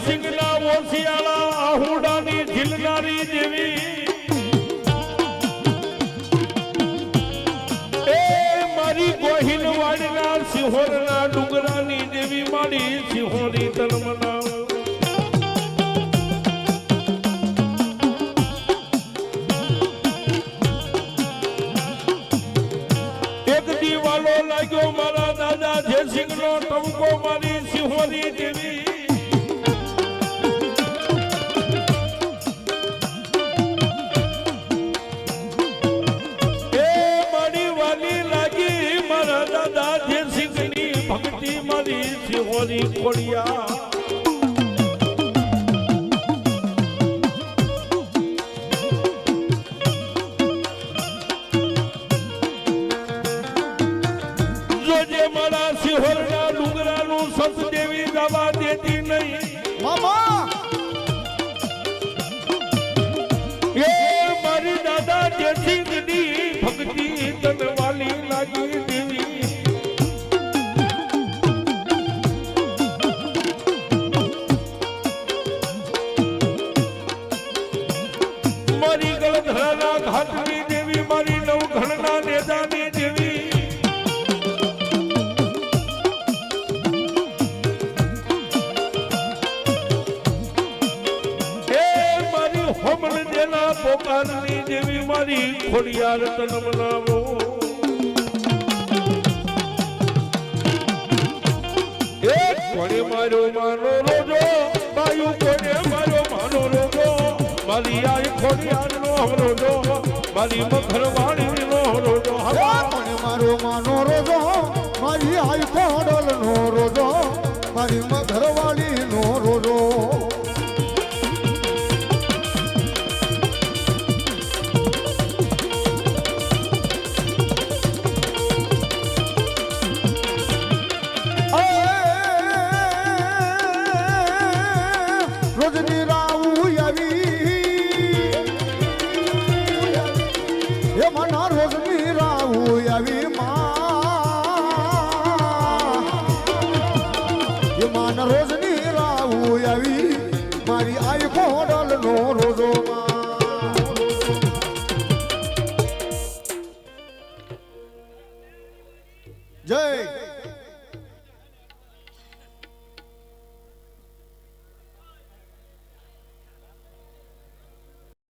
માનસિંહના ઓસિયાળા આહુડાની ઝીલનારી જેવી. એ મારી લાગ્યો મારા દાદા જયસિંહ નો ટમકો મારી સિંહોની દેવી મારી સિંહોની ખોડિયા જોજે મારા સિંહોરના ડુંગરાનું સંત દેવી દવા દેતી નહીં. મારી ગળધરાના ઘાટની દેવી, મારી નવઘણના નેદાની દેવી. એ મારી હોમલ જેના પોકારની દેવી, મારી ખોડિયાર તન મનાવો એ કોણે મારો માનો રોજો? બાયુ કોણે મારો માનો રોજો? મારી આઈ ખોડિયાર નો રોજો મારી મખરવાણી નો રોજો મને મારો માનો રોજો, મારી આઈ ખોડલ નો રોજો, મારી મધરવાળી મારી આઈ કોડલ નો રોજો જય